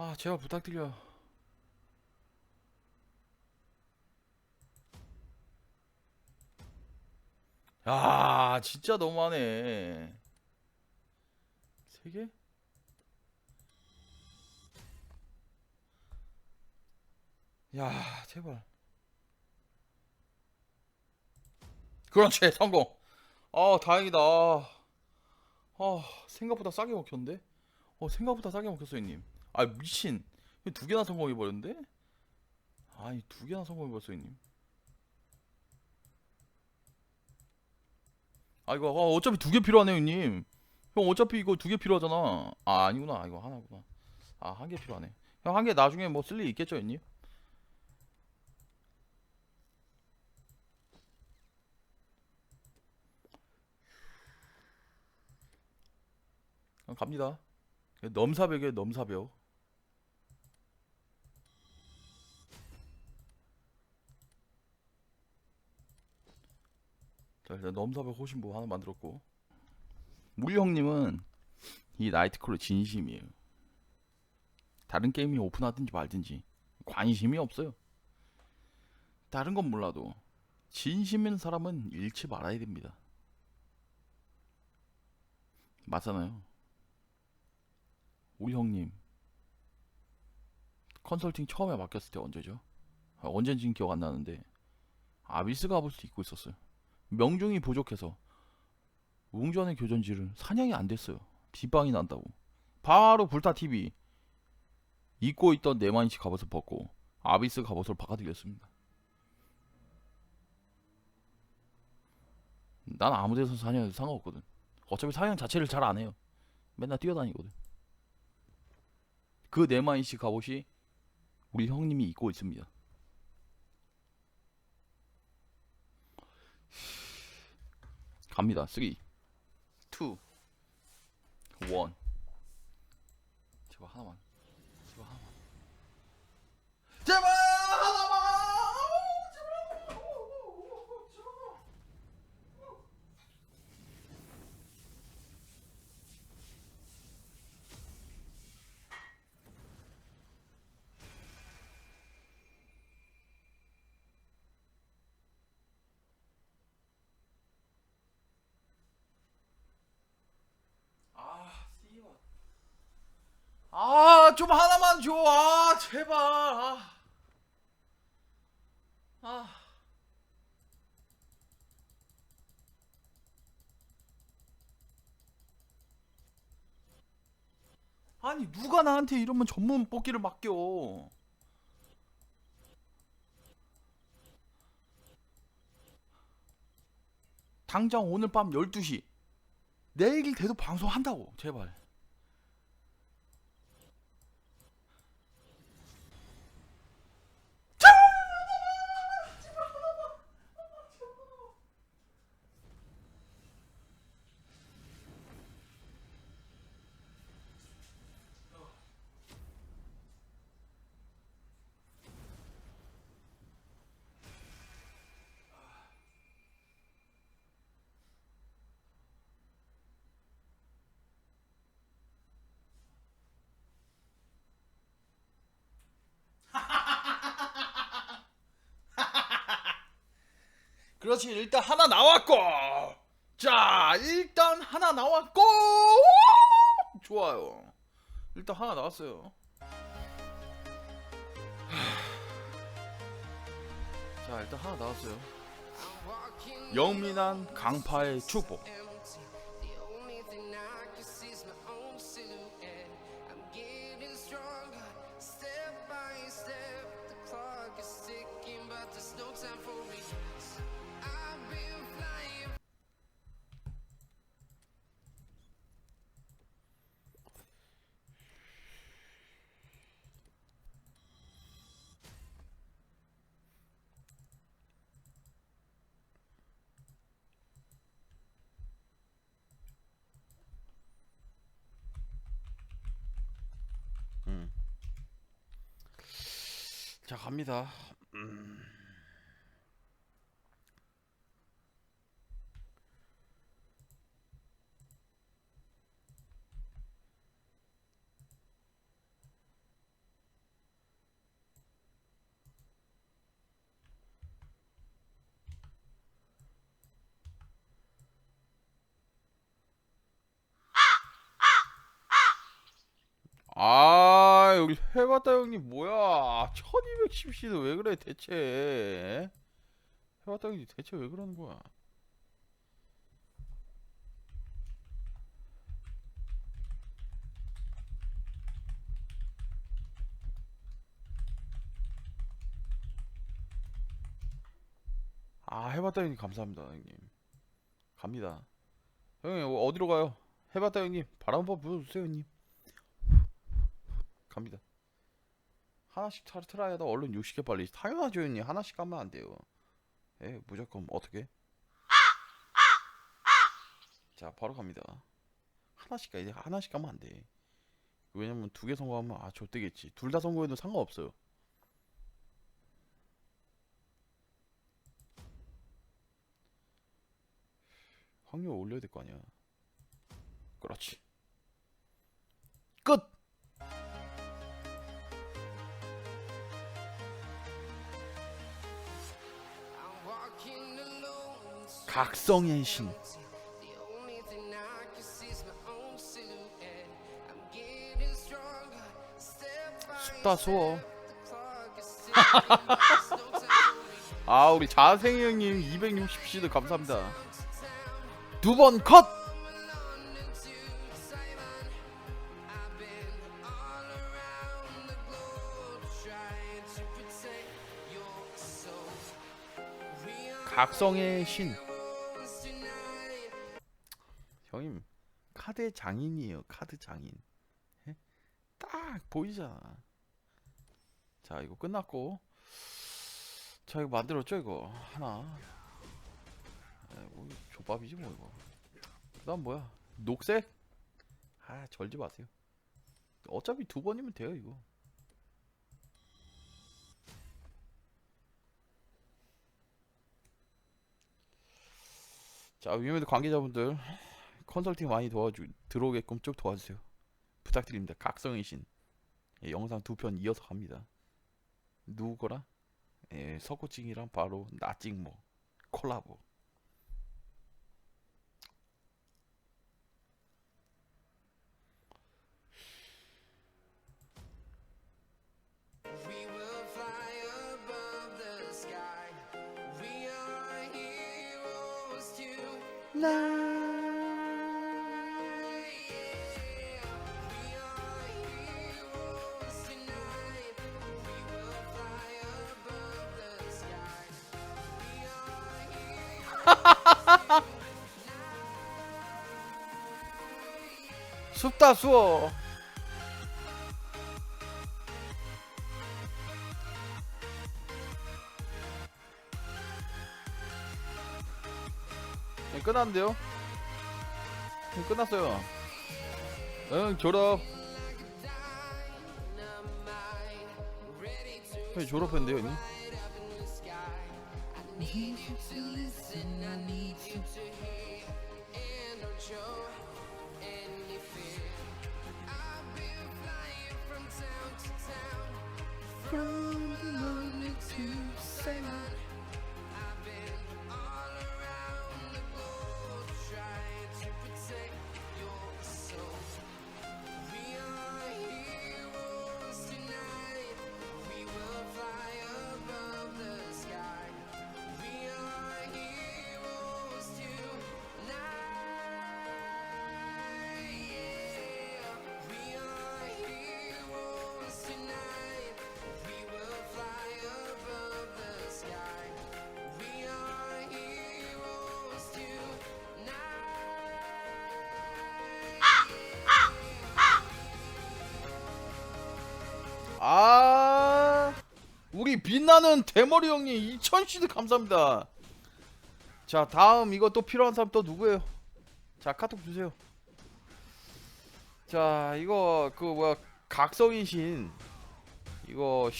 아 제발 부탁드려. 야 진짜 너무하네. 세 개? 야 제발. 그렇지 성공. 아 다행이다. 아 생각보다 싸게 먹혔는데? 어 생각보다 싸게 먹혔어 형님 아 미친. 두 개나 성공해 버렸는데? 아니 두 개나 성공해 버렸어 형님. 아 이거 아, 어차피 두 개 필요하네 형님. 형 어차피 이거 두 개 필요하잖아. 아 아니구나. 이거 하나구나. 아 한 개 필요하네. 형 한 개 나중에 뭐 쓸 일 있겠죠 형님? 형 갑니다. 넘사벽이에요 넘사벽 자 일단 넘사벽 호신부 하나 만들었고. 물 형님은 이 나이트클로 진심이에요. 다른 게임이 오픈하든지 말든지 관심이 없어요. 다른 건 몰라도 진심인 사람은 잃지 말아야 됩니다. 맞잖아요. 우리 형님 컨설팅 처음에 맡겼을 때 언제죠? 아, 언젠지는 기억 안 나는데 아비스 가볼수 입고 있었어요. 명중이 부족해서 웅전의 교전지를 사냥이 안 됐어요. 비방이 난다고. 바로 불타 TV 입고 있던 네마인치 갑옷을 벗고 아비스 갑옷을 바꿔드렸습니다. 난 아무 데서 사냥해도 상관없거든. 어차피 사냥 자체를 잘 안 해요. 맨날 뛰어다니거든. 그 네마인시 갑옷이 우리 형님이 입고 있습니다. 갑니다. 3, 2, 1. 제발 하나만. 제발 하나만. 제발 하나만. 아, 씨발. 아, 좀 하나만 줘. 아, 제발. 아. 아. 아니, 누가 나한테 이러면 전문 뽑기를 맡겨. 당장 오늘 밤 12시. 내일 돼도 방송한다고, 제발. 그렇지 일단 하나 나왔고. 자 일단 하나 나왔고. 좋아요. 일단 하나 나왔어요. 자 일단 하나 나왔어요. 영민한 강파의 축복 자 갑니다. 음. 아 여기 해봤다 형님. 뭐야? 1210C는 왜 그래 대체? 해봤다 형님. 대체 왜 그러는 거야? 아 해봤다 형님. 감사합니다 형님. 갑니다. 형님 어디로 가요? 해봤다 형님. 바람 한번 불어주세요 형님 갑니다. 하나씩 차 틀어야 돼. 얼른 60개 빨리. 당연하죠, 형님. 하나씩 가면 안 돼요. 예, 무조건 어떻게? 자, 바로 갑니다. 하나씩 가야 돼. 하나씩 가면 안 돼. 왜냐면 두 개 성공하면 아, 좆되겠지. 둘 다 성공해도 상관없어요. 확률 올려야 될 거 아니야. 그렇지. 끝! 각성의 신. 춥다 for me. 아 우리 자생이 형님 260시드 감사합니다 두 번 컷! Taiwan. I've 카드 장인이에요. 카드 장인. 예? 딱 보이잖아. 자 이거 끝났고. 자 이거 만들었죠 이거? 하나. 아이고 족밥이지 뭐 이거. 그 다음 뭐야? 녹색? 아 절지 마세요. 어차피 두 번이면 돼요 이거. 자 위메드 관계자분들 컨설팅 많이 도와주 들어오게끔 쭉 도와주세요. 부탁드립니다. 각성의 신. 예, 영상 두 편 이어서 갑니다. 누구 거라? 예, 석고찡이랑 바로 나찡모 콜라보 heroes 숲다 수어 네, 끝났는데요? 네, 끝났어요. 응 졸업. 졸업했는데요 형님 need you to listen. I need you to hear. And don't show 아 우리 빛나는 대머리 형님 2000시드 감사합니다. 자 다음 이거 또 필요한 사람 또 누구예요? 자 카톡 주세요. 자 이거 그 뭐야 각성이신 이거